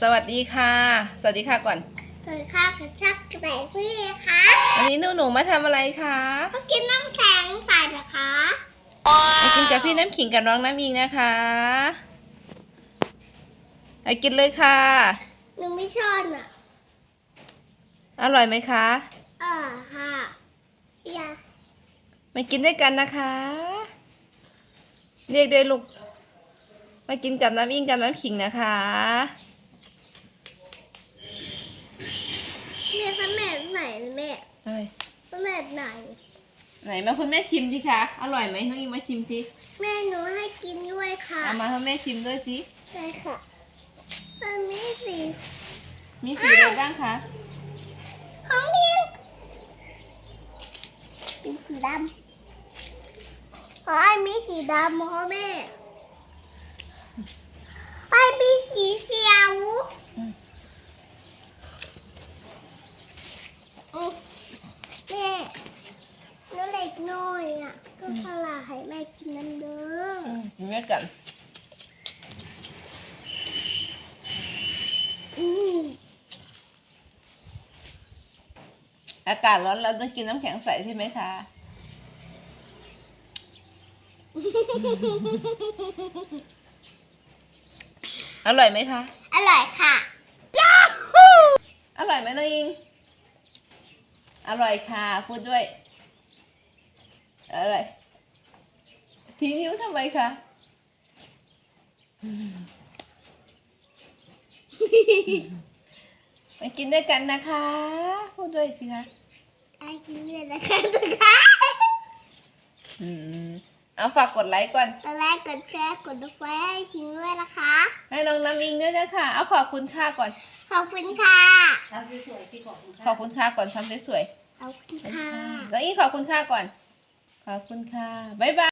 สวัสดีค่ะ สวัสดีค่ะก่อนเกิดข้าวกับชักกระแตพี่นะคะวันนี้หนูหนูมาทำอะไรคะก็กินน้ำแข็งใส่นะคะไปกินกับพี่น้ำขิงกับน้องน้ำอิงนะคะไปกินเลยค่ะ หนูไม่ชอบอะอร่อยไหมคะอ่าค่ะอย่ามากินด้วยกันนะคะ เรียกด้วยลูกมากินกับน้ำอิงกับน้ำขิงนะคะ แม่ขนมไหน แม่เอ้ยขนมไหน ไหนมาคุณแม่ชิมสิคะ อร่อยไหมน้องอิงมาชิมสิแม่หนูให้กินด้วยค่ะเอามาให้แม่ชิมด้วยสิใช่ค่ะ มันมีสีมีสีอะไรบ้างคะของพิมเป็นสีดำขอให้มีสีดำพ่อแม่ไอ้มีสีเขียว อืม อืมแม่ห นูเล็กน้อยอะก็พลาให้แม่กินนั่นเด้ออืมกินด้วยกันอืมอากาศร้อนเราต้องกินน้ำแข็งใสใช่ไหมคะอร่อยไหมคะ อร่อยค่ะอร่อยไหมน้องอิง อร่อยค่ะ พูดด้วย อร่อยทีนิ้วทำไมคะมากินด้วยกันนะคะ พูดด้วยสิคะไอ้กินเลยนะคะนะคะอืมเอาฝากกดไลค์ก่อนตอนแรกกดแชร์กดดูไฟให้ทิ้งด้วยนะคะ ให้น้องน้ำอิงด้วยนะคะเอาขอบคุณค่าก่อน ขอบคุณค่ะทำสวยๆที่ขอบคุณขอบคุณค่าก่อนทำสวยขอบคุณค่ะๆแล้วอีกขอบคุณค่าก่อน ขอบคุณค่ะ บ๊ายบาย